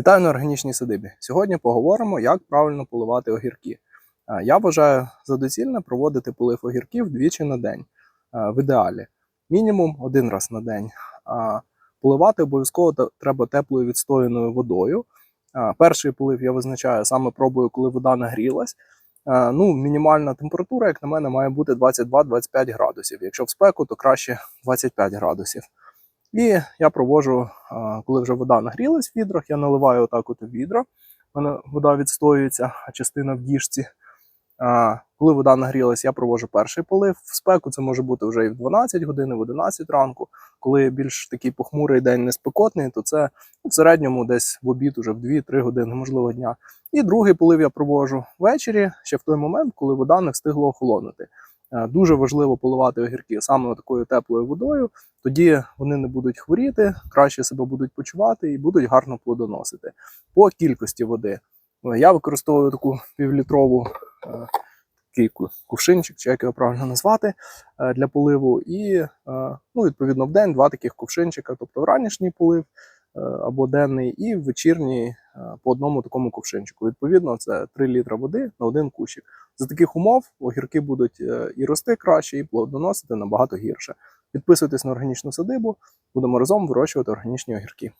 Вітаю на органічній садибі. Сьогодні поговоримо, як правильно поливати огірки. Е, Я вважаю за доцільне проводити полив огірків двічі на день. е, В ідеалі мінімум один раз на день. Поливати обов'язково треба теплою відстояною водою. Е, Перший полив я визначаю саме пробую, коли вода нагрілась. Ну, мінімальна температура, як на мене, має бути 22-25 градусів. Якщо в спеку, то краще 25 градусів. І я проводжу, а, коли вже вода нагрілась в відрах, я наливаю отак от у відра. У мене вода відстоюється, а частина в діжці. Коли вода нагрілась, я проводжу перший полив. В спеку це може бути вже і в 12 годин, і в 11 ранку. Коли більш такий похмурий день не спекотний, то це в середньому десь в обід уже в 2-3 години, можливо, дня. І другий полив я проводжу ввечері, ще в той момент, коли вода не встигла охолонути. Е, Дуже важливо поливати огірки саме такою теплою водою, тоді вони не будуть хворіти, краще себе будуть почувати і будуть гарно плодоносити. По кількості води. Е, Я використовую таку півлітрову е, такий кувшинчик, чи як його правильно назвати, для поливу. І ну, відповідно в день два таких кувшинчика, тобто ранішній полив або денний, і вечірній по одному такому ковшинчику. Відповідно, це 3 літра води на один кущик. За таких умов огірки будуть е, і рости краще, і плодоносити набагато гірше. Підписуйтесь на органічну садибу, будемо разом вирощувати органічні огірки.